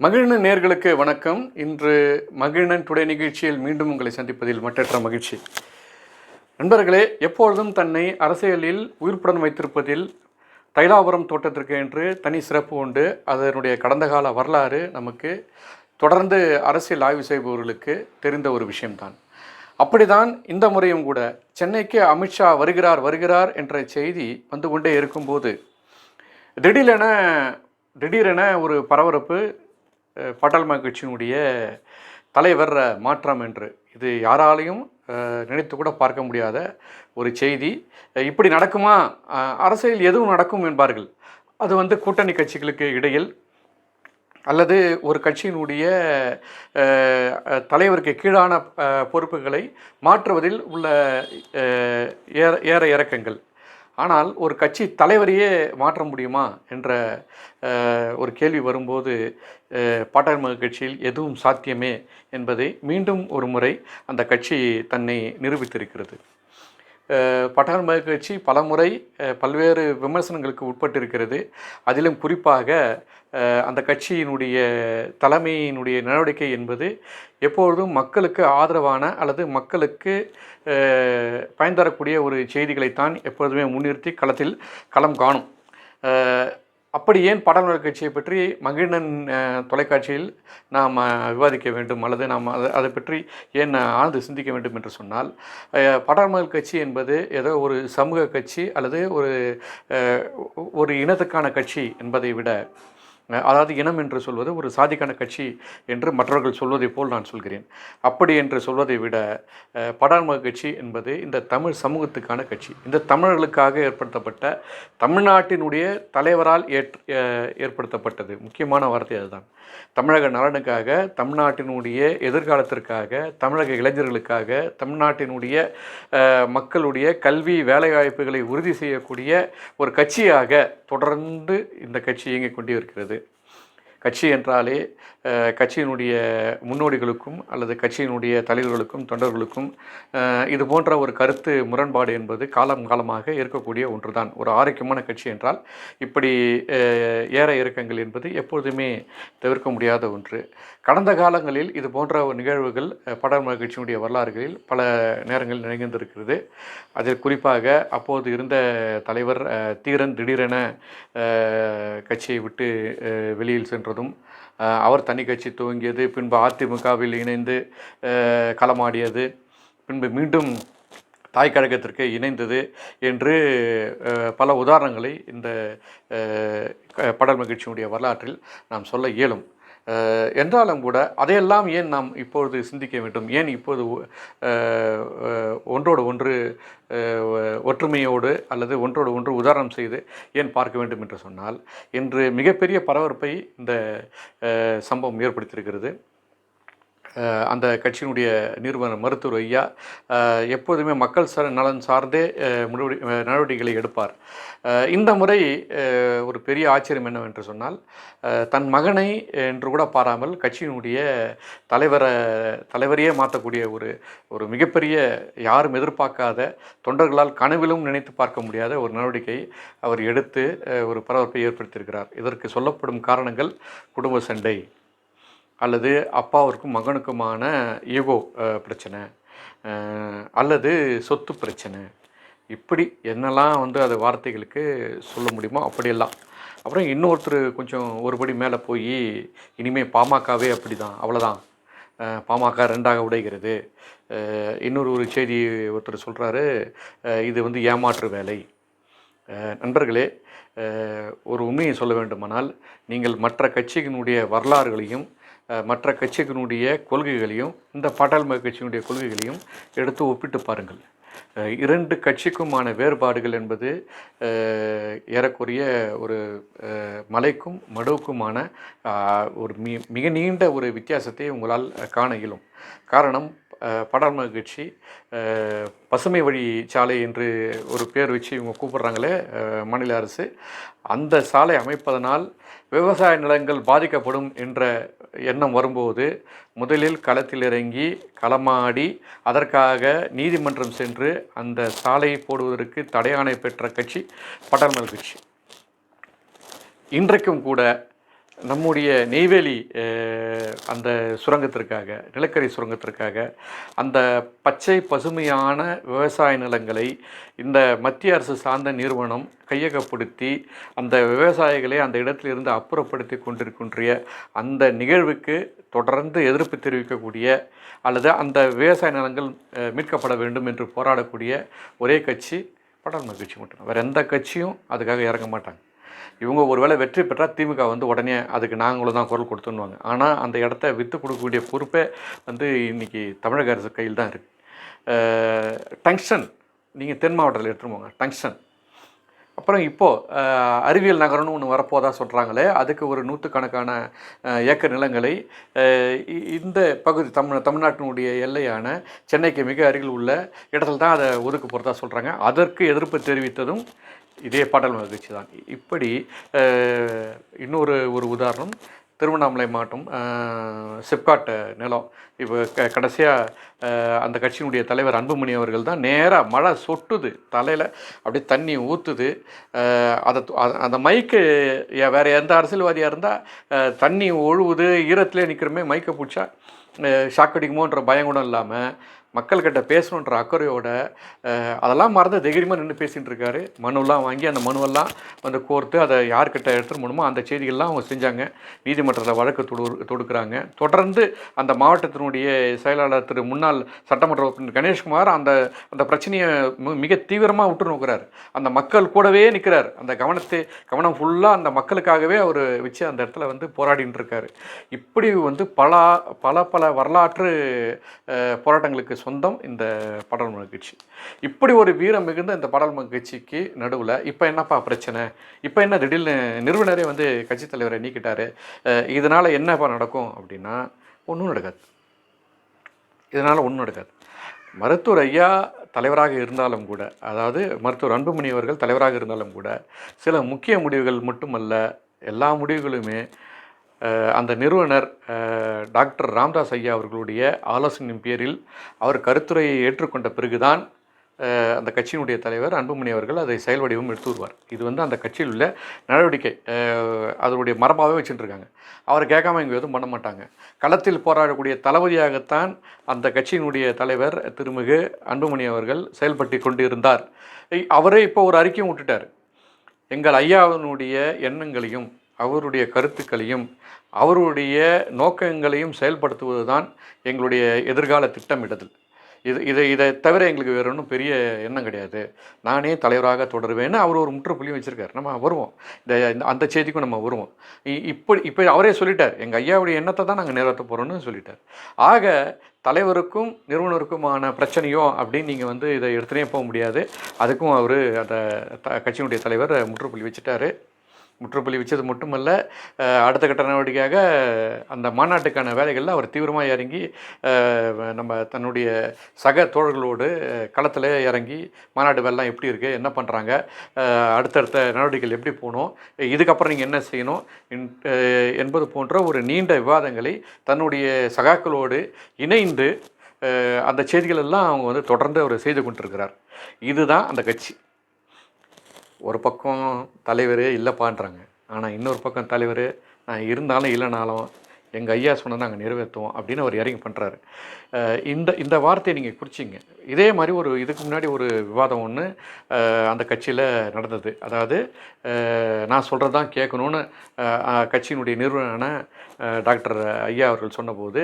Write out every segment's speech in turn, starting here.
மகிழ்நன் நேர்களுக்கு வணக்கம். இன்று மகிழ்நன் டுடே நிகழ்ச்சியில் மீண்டும் உங்களை சந்திப்பதில் மற்றற்ற மகிழ்ச்சி. நண்பர்களே எப்பொழுதும் தன்னை அரசியலில் உயிர்ப்புடன் வைத்திருப்பதில் தைலாபுரம் தோட்டத்திற்கு என்று தனி சிறப்பு உண்டு. அதனுடைய கடந்த கால வரலாறு நமக்கு தொடர்ந்து அரசியல் ஆய்வு செய்பவர்களுக்கு தெரிந்த ஒரு விஷயம்தான். அப்படிதான் இந்த முறையும் கூட சென்னைக்கு அமித்ஷா வருகிறார் வருகிறார் என்ற செய்தி வந்து கொண்டே இருக்கும்போது திடீரென திடீரென ஒரு பரபரப்பு பாட்டாள்மா கட்சியினுடைய தலைவர் மாற்றம் என்று. இது யாராலையும் நினைத்து கூட பார்க்க முடியாத ஒரு செய்தி. இப்படி நடக்குமா? அரசியல் எதுவும் நடக்கும் என்பார்கள். அது வந்து கூட்டணி கட்சிகளுக்கு இடையில் அல்லது ஒரு கட்சியினுடைய தலைவருக்கு கீழான பொறுப்புகளை மாற்றுவதில் உள்ள ஏற ஏற இறக்கங்கள். ஆனால் ஒரு கட்சி தலைவரையே மாற்ற முடியுமா என்ற ஒரு கேள்வி வரும்போது அஹ், பாட்டாளி மக்கள் கட்சியில் எதுவும் சாத்தியமே என்பதை மீண்டும் ஒரு முறை அந்த கட்சி தன்னை நிரூபித்திருக்கிறது. பாட்டாளி கட்சி பலமுறை பல்வேறு விமர்சனங்களுக்கு உட்பட்டிருக்கிறது. அதிலும் குறிப்பாக அந்த கட்சியினுடைய தலைமையினுடைய நடவடிக்கை என்பது எப்பொழுதும் மக்களுக்கு ஆதரவான அல்லது மக்களுக்கு பயன் தரக்கூடிய ஒரு செய்திகளைத்தான் எப்பொழுதுமே முன்னிறுத்தி களத்தில் களம் காணும். அப்படி ஏன் பாடல்கள் கட்சியை பற்றி மகிழன் தொலைக்காட்சியில் நாம் விவாதிக்க வேண்டும் அல்லது நாம் அதை அதை பற்றி ஏன் ஆழ்ந்து சிந்திக்க வேண்டும் என்று சொன்னால் அஹ், கட்சி என்பது ஏதோ ஒரு சமூக கட்சி அல்லது ஒரு ஒரு இனத்துக்கான கட்சி என்பதை விட அதாவது இனம் என்று சொல்வது ஒரு சாதிக்கான கட்சி என்று மற்றவர்கள் சொல்வதை போல் நான் சொல்கிறேன். அப்படி என்று சொல்வதை விட அஹ், கட்சி என்பது இந்த தமிழ் சமூகத்துக்கான கட்சி. இந்த தமிழர்களுக்காக ஏற்படுத்தப்பட்ட தமிழ்நாட்டினுடைய தலைவரால் ஏற் ஏற்படுத்தப்பட்டது. முக்கியமான வார்த்தை அதுதான். தமிழக நலனுக்காக தமிழ்நாட்டினுடைய எதிர்காலத்திற்காக தமிழக இளைஞர்களுக்காக தமிழ்நாட்டினுடைய மக்களுடைய கல்வி வேலைவாய்ப்புகளை உறுதி செய்யக்கூடிய ஒரு கட்சியாக தொடர்ந்து இந்த கட்சி இயங்கிக் கொண்டே இருக்கிறது கட்சி என்றாலே கட்சியினுடைய முன்னோடிகளுக்கும் அல்லது கட்சியினுடைய தலைவர்களுக்கும் தொண்டர்களுக்கும் இது போன்ற ஒரு கருத்து முரண்பாடு என்பது காலம் காலமாக இருக்கக்கூடிய ஒன்றுதான். ஒரு ஆரோக்கியமான கட்சி என்றால் இப்படி ஏற இறக்கங்கள் என்பது எப்பொழுதுமே தவிர்க்க முடியாத ஒன்று. கடந்த காலங்களில் இது போன்ற ஒரு நிகழ்வுகள் அஹ், கட்சியினுடைய வரலாறுகளில் பல நேரங்களில் நிகழ்ந்திருக்கிறது. அதில் குறிப்பாக அப்போது இருந்த தலைவர் தீரன் திடீரென கட்சியை விட்டு வெளியில் சென்றதும் அவர் தனி கட்சி துவங்கியது பின்பு அதிமுகவில் இணைந்து களமாடியது பின்பு மீண்டும் தாய் கழகத்திற்கு இணைந்தது என்று பல உதாரணங்களை இந்த படல் மகிழ்ச்சியினுடைய வரலாற்றில் நாம் சொல்ல இயலும். என்றாலும் கூட அதையெல்லாம் ஏன் நாம் இப்பொழுது சிந்திக்க வேண்டும்? ஏன் இப்போது ஒன்றோடு ஒன்று ஒற்றுமையோடு அல்லது ஒன்றோடு ஒன்று உதாரணம் செய்து ஏன் பார்க்க வேண்டும் என்று சொன்னால் இன்று மிகப்பெரிய பரபரப்பை இந்த சம்பவம் ஏற்படுத்தியிருக்கிறது. அந்த கட்சியினுடைய நிறுவனர் மருத்துவர் ஐயா எப்போதுமே மக்கள் ச நலன் சார்ந்தே அஹ் நடவடிக்கைகளை எடுப்பார். இந்த முறை ஒரு பெரிய ஆச்சரியம் என்னவென்று சொன்னால் தன் மகனை என்று கூட பாராமல் கட்சியினுடைய தலைவரை தலைவரையே மாற்றக்கூடிய ஒரு ஒரு மிகப்பெரிய யாரும் எதிர்பார்க்காத தொண்டர்களால் கனவிலும் நினைத்து பார்க்க முடியாத ஒரு நடவடிக்கை அவர் எடுத்து ஒரு பரபரப்பை ஏற்படுத்தியிருக்கிறார். இதற்கு சொல்லப்படும் காரணங்கள் குடும்ப சண்டை. அல்லது அப்பாவிற்கும் மகனுக்குமான ஈகோ பிரச்சனை. அல்லது சொத்து பிரச்சனை. இப்படி என்னெல்லாம் வந்து அது வார்த்தைகளுக்கு சொல்ல முடியுமோ அப்படியெல்லாம். அப்புறம் இன்னொருத்தர் கொஞ்சம் ஒருபடி மேலே போய் இனிமேல் பாமகவே அப்படி தான் அவ்வளோதான் பாமக ரெண்டாக உடைகிறது. இன்னொரு ஒரு செய்தி ஒருத்தர் சொல்கிறாரு இது வந்து ஏமாற்று வேலை. நண்பர்களே ஒரு உண்மையை சொல்ல வேண்டுமானால் நீங்கள் மற்ற கட்சியினுடைய வரலாறுகளையும் மற்ற கட்சிகளுடைய கொள்கைகளையும் இந்த பாட்டாளி கட்சியினுடைய கொள்கைகளையும் எடுத்து ஒப்பிட்டு பாருங்கள். இரண்டு கட்சிக்குமான வேறுபாடுகள் என்பது ஏறக்குறைய ஒரு மலைக்கும் மடுவுக்குமான ஒரு மி மிக நீண்ட ஒரு வித்தியாசத்தை உங்களால் காண இயலும். காரணம் பாடாளுமன்ற கட்சி பசுமை வழி சாலை என்று ஒரு பேர் வச்சு இவங்க கூப்பிடுறாங்களே மாநில அரசு. அந்த சாலை அமைப்பதனால் விவசாய நிலங்கள் பாதிக்கப்படும் என்ற எண்ணம் வரும்போது முதலில் களத்தில் இறங்கி களமாடி அதற்காக நீதிமன்றம் சென்று அந்த சாலையை போடுவதற்கு தடையாணை பெற்ற கட்சி பட்டாளமல் கட்சி. இன்றைக்கும் கூட நம்முடைய நெய்வேலி அந்த சுரங்கத்திற்காக நிலக்கரி சுரங்கத்திற்காக அந்த பச்சை பசுமையான விவசாய நிலங்களை இந்த மத்திய அரசு சார்ந்த நிறுவனம் கையகப்படுத்தி அந்த விவசாயிகளை அந்த இடத்திலிருந்து அப்புறப்படுத்தி கொண்டிருக்கின்ற அந்த நிகழ்வுக்கு தொடர்ந்து எதிர்ப்பு தெரிவிக்கக்கூடிய அல்லது அந்த விவசாய நிலங்கள் மீட்கப்பட வேண்டும் என்று போராடக்கூடிய ஒரே கட்சி படாமல் கட்சி மட்டும் வேறு எந்த கட்சியும் அதுக்காக இறங்க மாட்டாங்க. இவங்க ஒருவேளை வெற்றி பெற்றால் திமுக வந்து உடனே அதுக்கு நாங்களும் தான் குரல் கொடுத்துன்னுவாங்க. ஆனால் அந்த இடத்த விற்று கொடுக்கக்கூடிய பொறுப்பே வந்து இன்னைக்கு தமிழக அரசு கையில் தான் இருக்குது டங்ஷன் நீங்கள் தென் மாவட்டத்தில் எடுத்துட்டு போங்க டங்ஷன். அப்புறம் இப்போது அறிவியல் நகரம்னு ஒன்று வரப்போதா சொல்கிறாங்களே அதுக்கு ஒரு நூற்றுக்கணக்கான ஏக்கர் நிலங்களை இ- இந்த பகுதி தமிழ் தமிழ்நாட்டினுடைய எல்லையான சென்னைக்கு மிக அருகில் உள்ள இடத்துல தான் அதை ஒதுக்க போகிறதா சொல்கிறாங்க அதற்கு எதிர்ப்பு தெரிவித்ததும் இதே பாடல் மகிழ்ச்சி தான். இப்படி இன்னொரு ஒரு உதாரணம். திருவண்ணாமலை மாவட்டம் அஹ், சிப்காட் நிலம். இப்போ க கடைசியாக அந்த கட்சியினுடைய தலைவர் அன்புமணி அவர்கள் தான் நேராக மழை சொட்டுது தலையில். அப்படியே தண்ணி ஊற்றுது அதை அந்த மைக்கு ஏ- எந்த அரசியல்வாதியாக இருந்தால் தண்ணி ஒழுகுது ஈரத்துலேயே நிற்கிறமே மைக்கை பிடிச்சா ஷாக் அடிக்குமோன்ற பயம் கூட இல்லாமல் மக்கள்கிட்ட பேசணுன்ற அக்கறையோட அதெல்லாம் மறந்து தைரியமாக நின்று பேசிகிட்டு இருக்காரு. மனுலாம் வாங்கி அந்த மனுவெல்லாம் வந்து கோர்த்து அதை யார்கிட்ட எடுத்து முடியுமோ அந்த செய்திகள்லாம் அவங்க செஞ்சாங்க. நீதிமன்றத்தில் வழக்கு தொடு தொடுக்கிறாங்க. தொடர்ந்து அந்த மாவட்டத்தினுடைய செயலாளர் திரு முன்னாள் சட்டமன்ற உறுப்பினர் கணேஷ்குமார் அந்த அந்த பிரச்சனையை மிக தீவிரமாக விட்டு நோக்கிறார். அந்த மக்கள் கூடவே நிற்கிறார் அந்த கவனத்தை கவனம் ஃபுல்லாக அந்த மக்களுக்காகவே அவர் வச்சு அந்த இடத்துல வந்து போராடின்னு இருக்காரு. இப்படி வந்து பல பல பல வரலாற்று போராட்டங்களுக்கு சொந்தம் இந்த பாடல் கட்சி இப்படி ஒரு வீரம் மிகுந்த இந்த பாடல் மகிழ்ச்சிக்கு நடுவில் இப்போ என்னப்பா பிரச்சனை? இப்போ என்ன திடீர்னு நிறுவனரே வந்து கட்சித் தலைவரை நீக்கிட்டாரு. இதனால் என்னப்பா நடக்கும் அப்படின்னா ஒன்றும் நடக்காது. இதனால் ஒன்றும் நடக்காது. மருத்துவர் ஐயா தலைவராக இருந்தாலும் கூட அதாவது மருத்துவர் அன்புமணி அவர்கள் தலைவராக இருந்தாலும் கூட சில முக்கிய முடிவுகள் மட்டுமல்ல எல்லா முடிவுகளுமே அந்த நிறுவனர் டாக்டர் ராம்தாஸ் ஐயா அவர்களுடைய ஆலோசனையின் பேரில் அவர் கருத்துரையை ஏற்றுக்கொண்ட பிறகுதான் அந்த கட்சியினுடைய தலைவர் அன்புமணி அவர்கள் அதை செயல் வடிவம் எடுத்து வருவார். இது வந்து அந்த கட்சியில் உள்ள நடவடிக்கை. அதனுடைய மரபாகவே வச்சுட்டுருக்காங்க அவரை கேட்காம இங்கே எதுவும் பண்ண மாட்டாங்க. களத்தில் போராடக்கூடிய தளபதியாகத்தான் அந்த கட்சியினுடைய தலைவர் திருமிகு அன்புமணி அவர்கள் செயல்பட்டு கொண்டிருந்தார். அவரே இப்போ ஒரு அறிக்கையும் விட்டுட்டார். எங்கள் ஐயாவினுடைய எண்ணங்களையும் அவருடைய கருத்துக்களையும் அவருடைய நோக்கங்களையும் செயல்படுத்துவது தான் எங்களுடைய எதிர்கால திட்டமிடுதல். இது இதை இதை தவிர எங்களுக்கு வேறு ஒன்றும் பெரிய எண்ணம் கிடையாது. நானே தலைவராக தொடருவேன்னு அவர் ஒரு முற்றுப்புள்ளியும் வச்சுருக்கார். நம்ம வருவோம். இந்த அந்த செய்திக்கும் நம்ம வருவோம். இ- இப்படி இப்போ அவரே சொல்லிட்டார். எங்கள் ஐயாவுடைய எண்ணத்தை தான் நாங்கள் நிறைவேற்ற போகிறோம்னு சொல்லிட்டார். ஆக தலைவருக்கும் நிறுவனருக்குமான பிரச்சனையோ அப்படின்னு நீங்கள் வந்து இதை எடுத்துனே போக முடியாது. அதுக்கும் அவர் அந்த த- கட்சியினுடைய தலைவர் முற்றுப்புள்ளி வச்சுட்டாரு. முற்றுப்புள்ளி வச்சது மட்டுமல்ல அடுத்த கட்ட நடவடிக்கையாக அந்த மாநாட்டுக்கான வேலைகளில் அவர் தீவிரமாக இறங்கி நம்ம தன்னுடைய சக தோழர்களோடு களத்தில் இறங்கி மாநாட்டு வேலைலாம் எப்படி இருக்குது என்ன பண்ணுறாங்க அடுத்தடுத்த நடவடிக்கைகள் எப்படி போகணும் இதுக்கப்புறம் நீங்கள் என்ன செய்யணும் என்பது போன்ற ஒரு நீண்ட விவாதங்களை தன்னுடைய சகாக்களோடு இணைந்து அந்த செய்திகள் எல்லாம் அவங்க வந்து தொடர்ந்து அவர் செய்து கொண்டிருக்கிறார். இதுதான் அந்த கட்சி. ஒரு பக்கம் தலைவர் இல்லைப்பான்றாங்க. ஆனால் இன்னொரு பக்கம் தலைவர் நான் இருந்தாலும் இல்லைனாலும் எங்கள் ஐயா சொன்னதை நாங்கள் நிறைவேற்றுவோம் அப்படின்னு அவர் இறங்கி பண்ணுறாரு இந்த இந்த வார்த்தையை நீங்கள் குறிச்சிங்க இதே மாதிரி ஒரு இதுக்கு முன்னாடி ஒரு விவாதம் ஒன்று அந்த கட்சியில் நடந்தது. அதாவது நான் சொல்கிறது தான் கேட்கணும்னு கட்சியினுடைய நிறுவனான டாக்டர் ஐயா அவர்கள் சொன்னபோது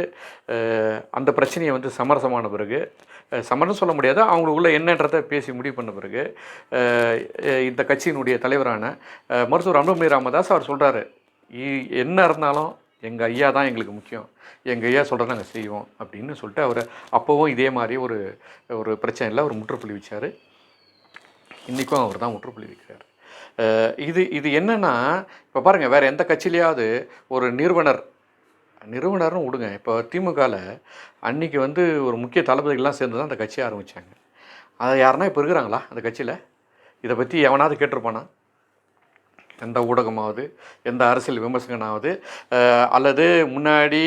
அந்த பிரச்சனையை வந்து சமரசமான பிறகு சமரசம் சொல்ல முடியாது அவங்களுக்குள்ள என்னன்றதை பேசி முடிவு பண்ண பிறகு இந்த கட்சியினுடைய தலைவரான மருத்துவர் அன்புமணி ராமதாஸ் அவர் சொல்கிறாரு என்ன இருந்தாலும் எங்கள் ஐயா தான் எங்களுக்கு முக்கியம். எங்கள் ஐயா சொல்கிறத நாங்கள் செய்வோம் அப்படின்னு சொல்லிட்டு அவர் அப்போவும் இதே மாதிரி ஒரு ஒரு பிரச்சனையில் அவர் முற்றுப்புள்ளி வச்சார். இன்றைக்கும் அவர் தான் முற்றுப்புள்ளி வைக்கிறார். இது இது என்னென்னா இப்போ பாருங்கள் வேறு எந்த கட்சியிலையாவது ஒரு நிறுவனர் நிறுவனர்னு விடுங்க இப்போ திமுகவில் அன்றைக்கி வந்து ஒரு முக்கிய தளபதிகள்லாம் சேர்ந்து தான் அந்த கட்சியை ஆரம்பித்தாங்க அதை யாருன்னா இப்போ இருக்கிறாங்களா அந்த கட்சியில்? இதை பற்றி எவனாவது கேட்டிருப்பானா? எந்த ஊடகமாவது எந்த அரசியல் விமர்சகனாவது அல்லது முன்னாடி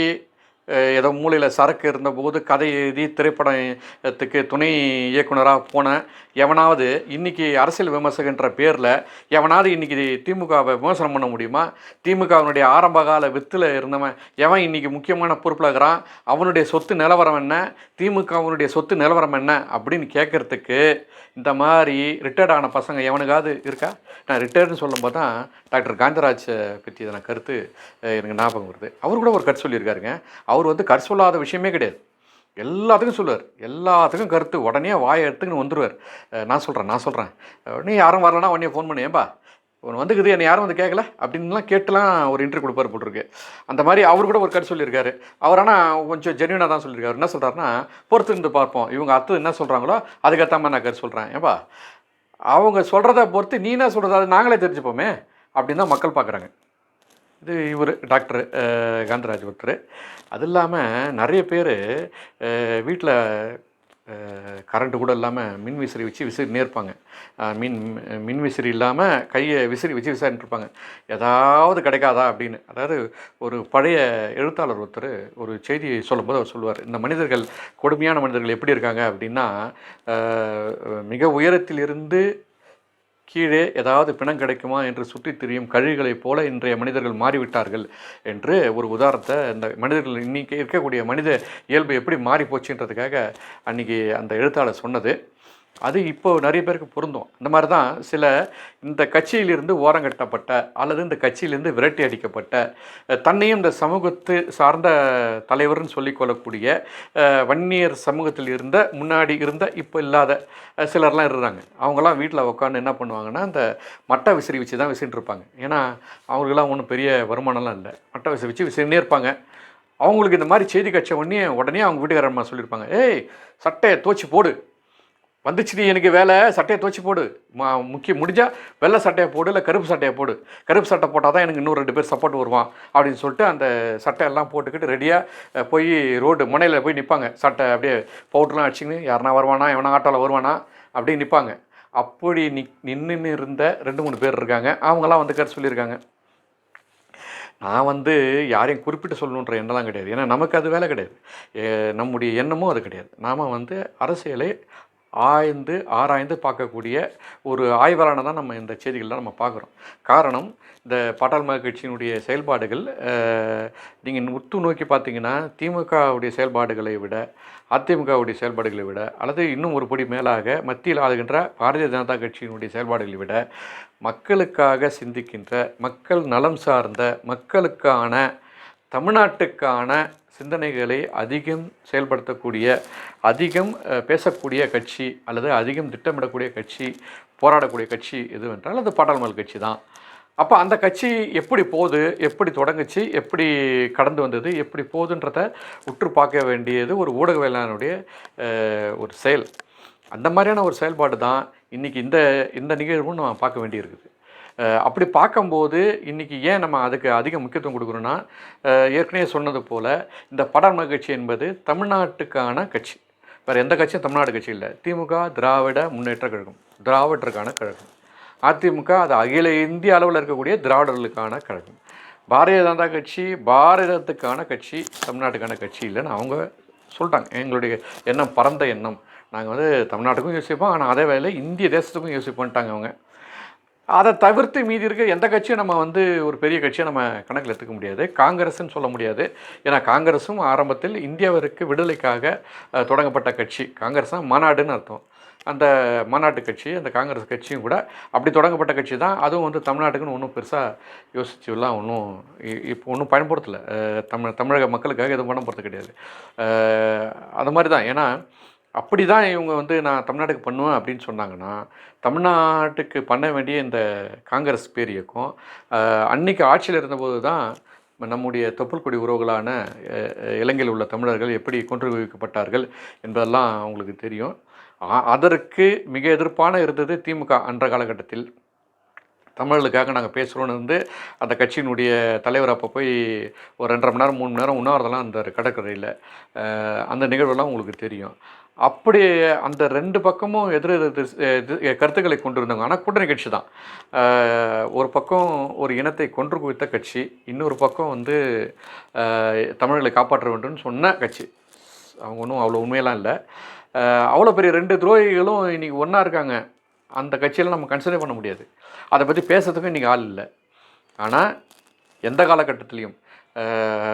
ஏதோ மூலையில் சரக்கு இருந்தபோது கதை எழுதி திரைப்படத்துக்கு துணை இயக்குனராக போன எவனாவது இன்னைக்கு அரசியல் விமர்சகன்ற பேரில் எவனாவது இன்னைக்கு திமுகவை விமர்சனம் பண்ண முடியுமா? திமுகவினுடைய ஆரம்பகால வித்தில் இருந்தவன் எவன் இன்றைக்கி முக்கியமான பொறுப்பில் இருக்கிறான்? அவனுடைய சொத்து நிலவரம் என்ன? திமுகவினுடைய சொத்து நிலவரம் என்ன? அப்படின்னு கேட்கறதுக்கு இந்த மாதிரி ரிட்டையர்ட் ஆன பசங்க எவனுக்காவது இருக்கா? நான் ரிட்டையர்டுன்னு சொல்லும்போது தான் டாக்டர் காந்தராஜ் பற்றி நான் கருத்து எனக்கு ஞாபகம் வருது. அவர் கூட ஒரு கருத்து சொல்லியிருக்காருங்க. அவர் வந்து கருத்து சொல்லாத விஷயமே கிடையாது. எல்லாத்துக்கும் சொல்லுவார். எல்லாத்துக்கும் கருத்து. உடனே வாயை எடுத்துக்கின்னு வந்துடுவார் நான் சொல்கிறேன் நான் சொல்கிறேன் உடனே யாரும் வரலன்னா உடனே ஃபோன் பண்ணி. ஏன்பா உன் வந்துக்குது என்னை யாரும் வந்து கேட்கல அப்படின்லாம் கேட்டுலாம் ஒரு இன்டர்வியூ கொடுப்பார் போட்டிருக்கு. அந்த மாதிரி அவர் கூட ஒரு கருத்து சொல்லியிருக்காரு. அவர் ஆனால் கொஞ்சம் ஜென்யூனாக தான் சொல்லியிருக்காரு. என்ன சொல்கிறாருன்னா பொறுத்து இருந்து பார்ப்போம். இவங்க அத்து என்ன சொல்கிறாங்களோ அதுக்கேற்ற மாதிரி நான் கருத்து சொல்கிறேன் ஏன்பா அவங்க சொல்கிறத பொறுத்து நீ என்ன சொல்கிறத நாங்களே தெரிஞ்சுப்போமே அப்படின்னு தான் மக்கள் பார்க்குறாங்க இது இவர் டாக்டர் காந்தராஜ் ஒருத்தர் அது இல்லாமல் நிறைய பேர் வீட்டில் கரண்ட்டு கூட இல்லாமல் மின் விசிறி வச்சு விசிறி நேர்ப்பாங்க மின் மின் விசிறி இல்லாமல் கையை விசிறி வச்சு விசாரிட்டுருப்பாங்க ஏதாவது கிடைக்காதா அப்படின்னு. அதாவது ஒரு பழைய எழுத்தாளர் ஒருத்தர் ஒரு செய்தியை சொல்லும்போது அவர் சொல்லுவார் இந்த மனிதர்கள் கொடுமையான மனிதர்கள் எப்படி இருக்காங்க? அப்படின்னா மிக உயரத்திலிருந்து கீழே ஏதாவது பிணம் கிடைக்குமா என்று சுற்றித் திரியும் கழிவுகளைப் போல இன்றைய மனிதர்கள் மாறிவிட்டார்கள் என்று ஒரு உதாரணத்தை இந்த மனிதர்கள் இன்னைக்கு இருக்கக்கூடிய மனித இயல்பு எப்படி மாறி போச்சுன்றதுக்காக அன்றைக்கி அந்த எழுத்தாளர் சொன்னது. அது இப்போ நிறைய பேருக்கு பொருந்தும். இந்த மாதிரி தான் சில இந்த கட்சியிலிருந்து ஓரங்கட்டப்பட்ட அல்லது இந்த கட்சியிலிருந்து விரட்டி அடிக்கப்பட்ட தன்னையும் இந்த சமூகத்து சார்ந்த தலைவர்னு சொல்லிக்கொள்ளக்கூடிய வன்னியர் சமூகத்தில் இருந்த முன்னாடி இருந்த இப்போ இல்லாத சிலர்லாம் இருக்கிறாங்க அவங்கெல்லாம் வீட்டில் உட்காந்து என்ன பண்ணுவாங்கன்னா இந்த மட்டை விசிறி வச்சு தான் விசிறிட்டு இருப்பாங்க. ஏன்னா அவங்களுக்கெல்லாம் ஒன்றும் பெரிய வருமானம்லாம் இல்லை. மட்டை விசிறி வச்சு விசிறினே இருப்பாங்க. அவங்களுக்கு இந்த மாதிரி செய்தி கட்ச உடனே உடனே அவங்க வீட்டுக்காரம்மா சொல்லியிருப்பாங்க ஏய் சட்டையை தோச்சி போடு. வந்துச்சுடி எனக்கு வேலை. சட்டையை துவச்சி போடு. மா முக்கிய முடிஞ்சால் வெள்ளை சட்டையை போடு இல்லை கருப்பு சட்டையை போடு. கருப்பு சட்டை போட்டால் தான் எனக்கு இன்னும் ரெண்டு பேர் சப்போர்ட் வருவான் அப்படின்னு சொல்லிட்டு அந்த சட்டையெல்லாம் போட்டுக்கிட்டு ரெடியாக போய் ரோடு முனையில் போய் நிற்பாங்க சட்டை அப்படியே பவுட்ருலாம் அடிச்சுன்னு யாருனா வருவானா எவனா ஆட்டோவில் வருவானா அப்படியே நிற்பாங்க அப்படி நி நின்று இருந்த ரெண்டு மூணு பேர் இருக்காங்க. அவங்களாம் வந்து கருத்து சொல்லியிருக்காங்க. நான் வந்து யாரையும் குறிப்பிட்டு சொல்லணுன்ற எண்ணம்லாம் கிடையாது. ஏன்னா நமக்கு அது வேலை கிடையாது. நம்முடைய எண்ணமும் அது கிடையாது. நாம் வந்து அரசியலை ஆய்ந்து ஆராய்ந்து பார்க்கக்கூடிய ஒரு ஆய்வாளனை தான் நம்ம இந்த செய்திகள்லாம் நம்ம பார்க்குறோம். காரணம் இந்த பாட்டாள் கட்சியினுடைய செயல்பாடுகள் நீங்கள் உத்து நோக்கி பார்த்தீங்கன்னா திமுகவுடைய செயல்பாடுகளை விட அதிமுகவுடைய செயல்பாடுகளை விட அல்லது இன்னும் ஒரு படி மேலாக மத்தியில் ஆளுகின்ற பாரதிய ஜனதா கட்சியினுடைய செயல்பாடுகளை விட மக்களுக்காக சிந்திக்கின்ற மக்கள் நலம் சார்ந்த மக்களுக்கான தமிழ்நாட்டுக்கான சிந்தனைகளை அதிகம் செயல்படுத்தக்கூடிய அதிகம் பேசக்கூடிய கட்சி அல்லது அதிகம் திட்டமிடக்கூடிய கட்சி போராடக்கூடிய கட்சி எதுவென்றால் அது பாட்டாளமல் கட்சி தான். அப்போ அந்த கட்சி எப்படி போகுது எப்படி தொடங்குச்சு எப்படி கடந்து வந்தது எப்படி போகுதுன்றத உற்று பார்க்க வேண்டியது ஒரு ஊடகவியலாளனுடைய ஒரு செயல். அந்த மாதிரியான ஒரு செயல்பாடு தான் இன்றைக்கி இந்த இந்த நிகழ்வும் நம்ம பார்க்க வேண்டியிருக்குது. அப்படி பார்க்கும்போது இன்றைக்கி ஏன் நம்ம அதுக்கு அதிக முக்கியத்துவம் கொடுக்குறோன்னா ஏற்கனவே சொன்னது போல் இந்த படர்ம கட்சி என்பது தமிழ்நாட்டுக்கான கட்சி. வேறு எந்த கட்சியும் தமிழ்நாடு கட்சி இல்லை. திமுக திராவிட முன்னேற்ற கழகம். திராவிடருக்கான கழகம். அதிமுக அது அகில இந்திய அளவில் இருக்கக்கூடிய திராவிடர்களுக்கான கழகம். பாரதிய ஜனதா கட்சி பாரதத்துக்கான கட்சி தமிழ்நாட்டுக்கான கட்சி இல்லைன்னு அவங்க சொல்லிட்டாங்க. எங்களுடைய எண்ணம் பரந்த எண்ணம். நாங்கள் வந்து தமிழ்நாட்டுக்கும் யோசிப்போம். ஆனால் அதே வேலையில் இந்திய தேசத்துக்கும் யோசிப்போன்ட்டாங்க அவங்க. அதை தவிர்த்து மீதி இருக்க எந்த கட்சியும் நம்ம வந்து ஒரு பெரிய கட்சியை நம்ம கணக்கில் எடுத்துக்க முடியாது. காங்கிரஸ்ன்னு சொல்ல முடியாது. ஏன்னா காங்கிரஸும் ஆரம்பத்தில் இந்தியாவிற்கு விடுதலைக்காக தொடங்கப்பட்ட கட்சி. காங்கிரஸ் தான் மாநாடுன்னு அர்த்தம். அந்த மாநாட்டு கட்சி அந்த காங்கிரஸ் கட்சியும் கூட அப்படி தொடங்கப்பட்ட கட்சி தான். அதுவும் வந்து தமிழ்நாட்டுக்குன்னு ஒன்றும் பெருசாக யோசிச்சுலாம் ஒன்றும் இப்போ ஒன்றும் பயன்படுத்தலை. தமிழ் தமிழக மக்களுக்காக எதுவும் பண்ண போகிறது கிடையாது. அது மாதிரி தான். ஏன்னா அப்படி தான் இவங்க வந்து நான் தமிழ்நாட்டுக்கு பண்ணுவேன் அப்படின்னு சொன்னாங்கன்னா தமிழ்நாட்டுக்கு பண்ண வேண்டிய இந்த காங்கிரஸ் பேர் இயக்கம் அன்னைக்கு ஆட்சியில் இருந்தபோது தான் நம்முடைய தொப்புள்கொடி உறவுகளான இலங்கையில் உள்ள தமிழர்கள் எப்படி கொன்றுவிக்கப்பட்டார்கள் என்பதெல்லாம் அவங்களுக்கு தெரியும். அதற்கு மிக எதிர்ப்பான இருந்தது திமுக அன்ற காலகட்டத்தில். தமிழர்களுக்காக நாங்கள் பேசுகிறோன்னு வந்து அந்த கட்சியினுடைய தலைவர் அப்போ போய் ஒரு ரெண்டரை மணி நேரம் மூணு மணி நேரம் உண்ணாவிரதெல்லாம் அந்த கடற்கரையில் அந்த நிகழ்வெல்லாம் உங்களுக்கு தெரியும். அப்படி அந்த ரெண்டு பக்கமும் எதிர் எதிர் கருத்துக்களை கொண்டிருந்தாங்க ஆனால் கூட்டணி கட்சி தான். ஒரு பக்கம் ஒரு இனத்தை கொன்று குவித்த கட்சி இன்னொரு பக்கம் வந்து தமிழர்களை காப்பாற்ற வேண்டும்னு சொன்ன கட்சி. அவங்க ஒன்றும் அவ்வளோ உண்மையெல்லாம் இல்லை. அவ்வளோ பெரிய ரெண்டு துரோகிகளும் இன்றைக்கி ஒன்றா இருக்காங்க. அந்த கட்சியெல்லாம் நம்ம கன்சிடர் பண்ண முடியாது. அதை பற்றி பேசுறதுக்கும் இன்றைக்கி ஆள் இல்லை. ஆனால் எந்த காலகட்டத்திலையும்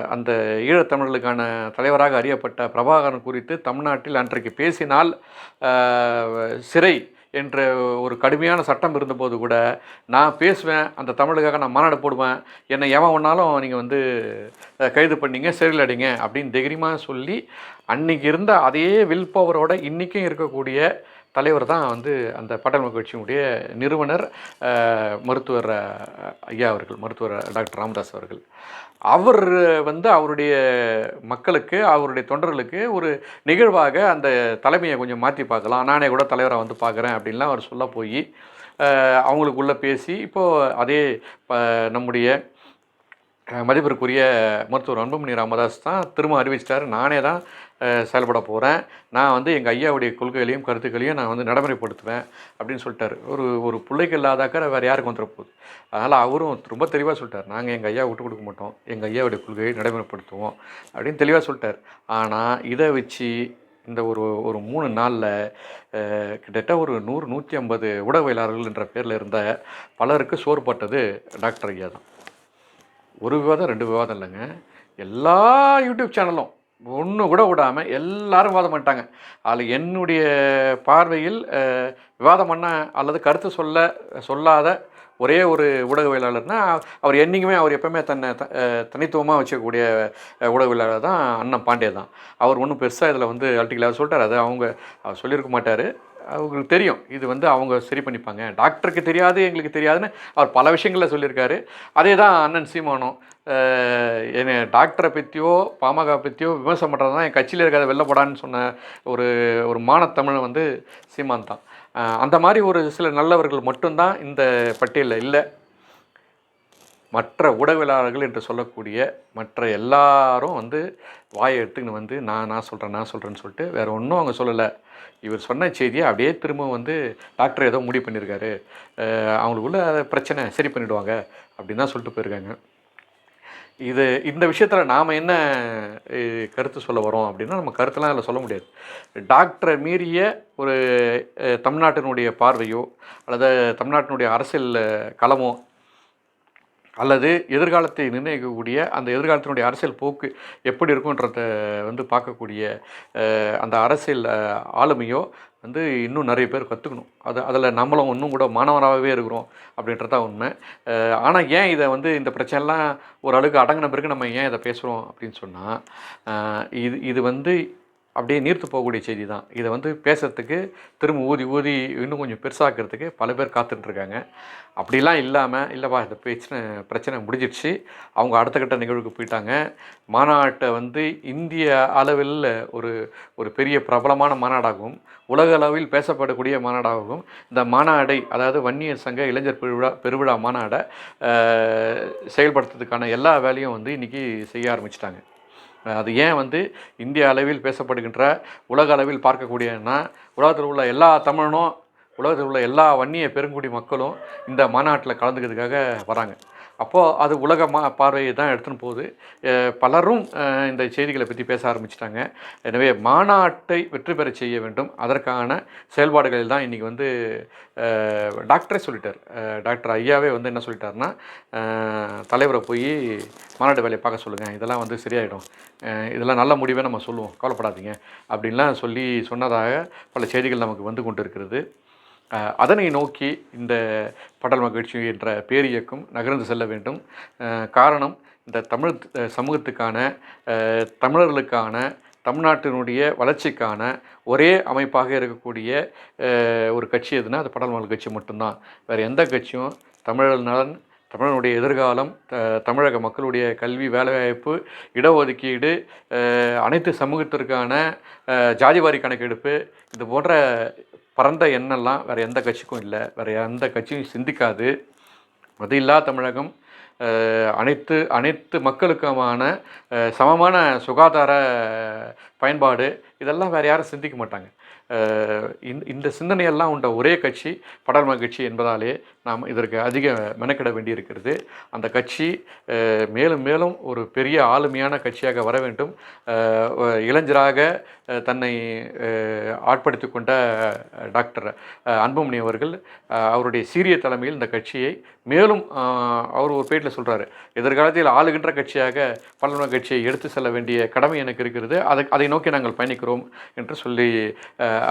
அந்த ஈழத்தமிழர்களுக்கான தலைவராக அறியப்பட்ட பிரபாகரன் குறித்து தமிழ்நாட்டில் அன்றைக்கு பேசினால் சிறை என்ற ஒரு கடுமையான சட்டம் இருந்தபோது கூட நான் பேசுவேன் அந்த தமிழுக்காக நான் மாநாடு போடுவேன் என்னை எவன் ஒன்றாலும் நீங்கள் வந்து கைது பண்ணீங்க சிறையில் அடிங்க அப்படின்னு தைரியமாக சொல்லி அன்றைக்கி இருந்த அதே வில் பவரோட இன்றைக்கும் இருக்கக்கூடிய தலைவர் தான் வந்து அந்த பாட்டாளி கட்சியினுடைய நிறுவனர் மருத்துவர் ஐயா அவர்கள் மருத்துவர் டாக்டர் ராமதாஸ் அவர்கள். அவர் வந்து அவருடைய மக்களுக்கு அவருடைய தொண்டர்களுக்கு ஒரு நிகழ்வாக அந்த தலைமையை கொஞ்சம் மாற்றி பார்க்கலாம். நானே கூட தலைவராக வந்து பார்க்குறேன் அப்படின்லாம் அவர் சொல்ல போய் அவங்களுக்குள்ளே பேசி இப்போது அதே ப- நம்முடைய மதிப்பிற்குரிய மருத்துவர் அன்புமணி ராமதாஸ் தான் திரும்ப அறிவிச்சிட்டார். நானே தான் செயல்பட போகிறேன் நான் வந்து எங்கள் ஐயாவுடைய கொள்கைகளையும் கருத்துக்களையும் நான் வந்து நடைமுறைப்படுத்துவேன் அப்படின்னு சொல்லிட்டாரு. ஒரு ஒரு பிள்ளைக்கு இல்லாத வேறு யாருக்கு வந்துட போகுது. அதனால் அவரும் ரொம்ப தெளிவாக சொல்லிட்டார். நாங்கள் எங்கள் ஐயா விட்டு கொடுக்க மாட்டோம். எங்கள் ஐயாவுடைய கொள்கையை நடைமுறைப்படுத்துவோம் அப்படின்னு தெளிவாக சொல்லிட்டார். ஆனால் இதை வச்சு இந்த ஒரு ஒரு மூணு நாளில் கிட்டத்தட்ட ஒரு நூறு நூற்றி ஐம்பது ஊடகவியலாளர்கள் என்ற பேரில் இருந்த பலருக்கு சோறு டாக்டர் ஐயா தான். ஒரு விவாதம் ரெண்டு விவாதம் இல்லைங்க. எல்லா யூடியூப் சேனலும் ஒன்று கூட விடாமல் எல்லாரும் விவாதம் பண்ணிட்டாங்க. அதில் என்னுடைய பார்வையில் விவாதம் பண்ண அல்லது கருத்து சொல்ல சொல்லாத ஒரே ஒரு ஊடகவியலாளர்னால் அவர் என்றைக்குமே அவர் எப்பவுமே தன்னை த தனித்துவமாக வச்சுக்கக்கூடிய ஊடகவியலாளர் தான் அண்ணன் பாண்டே தான். அவர் ஒன்றும் பெருசாக இதில் வந்து அல்டிக்கலாக சொல்லிட்டார். அது அவங்க அவர் சொல்லியிருக்க மாட்டார். அவங்களுக்கு தெரியும். இது வந்து அவங்க சரி பண்ணிப்பாங்க. டாக்டருக்கு தெரியாது எங்களுக்கு தெரியாதுன்னு அவர் பல விஷயங்களில் சொல்லியிருக்காரு. அதே தான் அண்ணன் சீமானும் என்னை டாக்டரை பற்றியோ பாமக பற்றியோ விமர்சனம் பண்ணுறது தான் என் கட்சியில் இருக்கிறத வெளில போடான்னு சொன்ன ஒரு ஒரு மானத்தமிழன் வந்து சீமான் தான். அந்த மாதிரி ஒரு சில நல்லவர்கள் மட்டும்தான் இந்த பட்டியலில் இல்லை. மற்ற ஊடகவியலாளர்கள் என்று சொல்லக்கூடிய மற்ற எல்லாரும் வந்து வாயை எடுத்துக்கின்னு வந்து நான் நான் சொல்கிறேன் நான் சொல்கிறேன்னு சொல்லிட்டு வேறு ஒன்றும் அவங்க சொல்லலை. இவர் சொன்ன செய்தியை அப்படியே திரும்ப வந்து டாக்டர் ஏதோ முடிவு பண்ணியிருக்காரு. அவங்களுக்குள்ள பிரச்சனை சரி பண்ணிவிடுவாங்க அப்படின்னு தான் சொல்லிட்டு போயிருக்காங்க. இது இந்த விஷயத்தில் நாம் என்ன கருத்து சொல்ல வரோம் அப்படின்னா நம்ம கருத்தெல்லாம் அதில் சொல்ல முடியாது. டாக்டரை மீறிய ஒரு தமிழ்நாட்டினுடைய பார்வையோ அல்லது தமிழ்நாட்டினுடைய அரசியல் களமோ அல்லது எதிர்காலத்தை நிர்ணயிக்கக்கூடிய அந்த எதிர்காலத்தினுடைய அரசியல் போக்கு எப்படி இருக்குன்றத வந்து பார்க்கக்கூடிய அந்த அரசியல் ஆளுமையோ வந்து இன்னும் நிறைய பேர் கற்றுக்கணும் அது அதில் நம்மளும் இன்னும் கூட மாணவராகவே இருக்கிறோம் அப்படின்றது தான் உண்மை ஆனால் ஏன் இதை வந்து இந்த பிரச்சனைலாம் ஓரளவுக்கு அடங்கின பிறகு நம்ம ஏன் இதை பேசுகிறோம் அப்படின்னு சொன்னால் இது இது வந்து அப்படியே நீர்த்து போகக்கூடிய செய்தி தான் இதை வந்து பேசுகிறதுக்கு திரும்ப ஊதி ஊதி இன்னும் கொஞ்சம் பெருசாக்கிறதுக்கு பல பேர் காத்துட்ருக்காங்க. அப்படிலாம் இல்லாமல் இல்லைப்பா இந்த பிரச்சனை பிரச்சனை முடிஞ்சிடுச்சு. அவங்க அடுத்த கட்ட நிகழ்வுக்கு போயிட்டாங்க. மாநாட்டை வந்து இந்திய அளவில் ஒரு ஒரு பெரிய பிரபலமான மாநாடாகவும் உலக அளவில் பேசப்படக்கூடிய மாநாடாகவும் இந்த மாநாடை அதாவது வன்னியர் சங்க இளைஞர் பெருவிழா பெருவிழா மாநாடை செயல்படுத்துறதுக்கான எல்லா வேலையும் வந்து இன்றைக்கி செய்ய ஆரம்பிச்சிட்டாங்க. அது ஏன் வந்து இந்திய அளவில் பேசப்படுகின்ற உலக அளவில் பார்க்கக்கூடியன்னா உலகத்தில் உள்ள எல்லா தமிழனும் உலகத்தில் உள்ள எல்லா வன்னிய பெருங்குடி மக்களும் இந்த மாநாட்டில் கலந்துக்கிறதுக்காக வராங்க. அப்போது அது உலக மா பார்வையை தான் எடுத்துன்னு போகுது. பலரும் இந்த செய்திகளை பற்றி பேச ஆரம்பிச்சிட்டாங்க. எனவே மாநாட்டை வெற்றி பெற செய்ய வேண்டும். அதற்கான செயல்பாடுகளில் தான் இன்றைக்கி வந்து டாக்டரே சொல்லிட்டார். டாக்டர் ஐயாவே வந்து என்ன சொல்லிட்டாருன்னா தலைவரை போய் மாநாட்டு வேலையை பார்க்க சொல்லுங்கள் இதெல்லாம் வந்து சரியாயிடும். இதெல்லாம் நல்ல முடிவே நம்ம சொல்லுவோம். கவலைப்படாதீங்க. அப்படின்லாம் சொல்லி சொன்னதாக பல செய்திகள் நமக்கு வந்து கொண்டு இருக்கிறது அதனை நோக்கி இந்த படல் மகிழ்ச்சி என்ற பேரியக்கம் நகர்ந்து செல்ல வேண்டும். காரணம் இந்த தமிழ் சமூகத்துக்கான தமிழர்களுக்கான தமிழ்நாட்டினுடைய வளர்ச்சிக்கான ஒரே அமைப்பாக இருக்கக்கூடிய ஒரு கட்சி எதுனா அது படல் மகள் கட்சி மட்டும்தான். வேறு எந்த கட்சியும் தமிழர் நலன் தமிழனுடைய எதிர்காலம் த- தமிழக மக்களுடைய கல்வி வேலைவாய்ப்பு இடஒதுக்கீடு அனைத்து சமூகத்திற்கான ஜாதிவாரி கணக்கெடுப்பு இது போன்ற பரந்த எண்ணெல்லாம் வேறு எந்த கட்சிக்கும் இல்லை. வேறு எந்த கட்சியும் சிந்திக்காது. அது இல்லா தமிழகம் அனைத்து அனைத்து மக்களுக்குமான சமமான சுகாதார பயன்பாடு இதெல்லாம் வேறு யாரும் சிந்திக்க மாட்டாங்க. இந்த இந்த சிந்தனையெல்லாம் உண்ட ஒரே கட்சி படர்ம கட்சி என்பதாலே நாம் இதற்கு அதிக மெனக்கிட வேண்டியிருக்கிறது. அந்த கட்சி மேலும் மேலும் ஒரு பெரிய ஆளுமையான கட்சியாக வர வேண்டும். இளைஞராக தன்னை ஆட்படுத்தி கொண்ட டாக்டர் அன்புமணி அவர்கள் அவருடைய சீரிய தலைமையில் இந்த கட்சியை மேலும் அவர் ஒரு பேட்டில் சொல்கிறாரு எதிர்காலத்தில் ஆளுகின்ற கட்சியாக பல்லவன கட்சியை எடுத்து செல்ல வேண்டிய கடமை எனக்கு இருக்கிறது. அதை அதை நோக்கி நாங்கள் பயணிக்கிறோம் என்று சொல்லி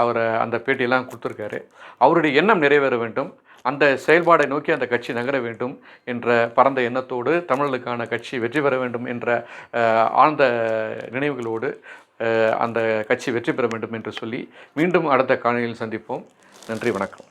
அவர் அந்த பேட்டியெல்லாம் கொடுத்துருக்காரு. அவருடைய எண்ணம் நிறைவேற வேண்டும். அந்த செயல்பாடை நோக்கி அந்த கட்சி நகர வேண்டும் என்ற பரந்த எண்ணத்தோடு தமிழர்களுக்கான கட்சி வெற்றி பெற வேண்டும் என்ற ஆழ்ந்த நினைவுகளோடு அந்த கட்சி வெற்றி பெற வேண்டும் என்று சொல்லி மீண்டும் அடுத்த காணொலியில் சந்திப்போம். நன்றி வணக்கம்.